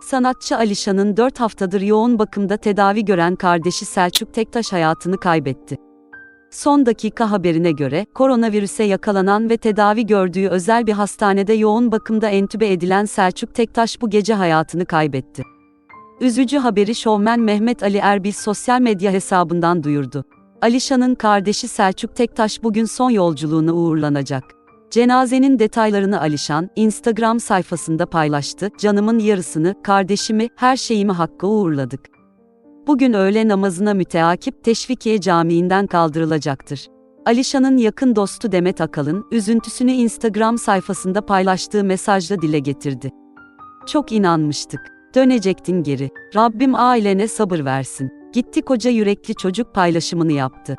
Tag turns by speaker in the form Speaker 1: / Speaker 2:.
Speaker 1: Sanatçı Alişan'ın 4 haftadır yoğun bakımda tedavi gören kardeşi Selçuk Tektaş hayatını kaybetti. Son dakika haberine göre, koronavirüse yakalanan ve tedavi gördüğü özel bir hastanede yoğun bakımda entübe edilen Selçuk Tektaş bu gece hayatını kaybetti. Üzücü haberi şovmen Mehmet Ali Erbil sosyal medya hesabından duyurdu. Alişan'ın kardeşi Selçuk Tektaş bugün son yolculuğuna uğurlanacak. Cenazenin detaylarını Alişan, Instagram sayfasında paylaştı. Canımın yarısını, kardeşimi, her şeyimi hakkı uğurladık. Bugün öğle namazına müteakip Teşvikiye Camii'nden kaldırılacaktır. Alişan'ın yakın dostu Demet Akalın, üzüntüsünü Instagram sayfasında paylaştığı mesajla dile getirdi. Çok inanmıştık. Dönecektin geri. Rabbim ailene sabır versin. Gitti koca yürekli çocuk paylaşımını yaptı.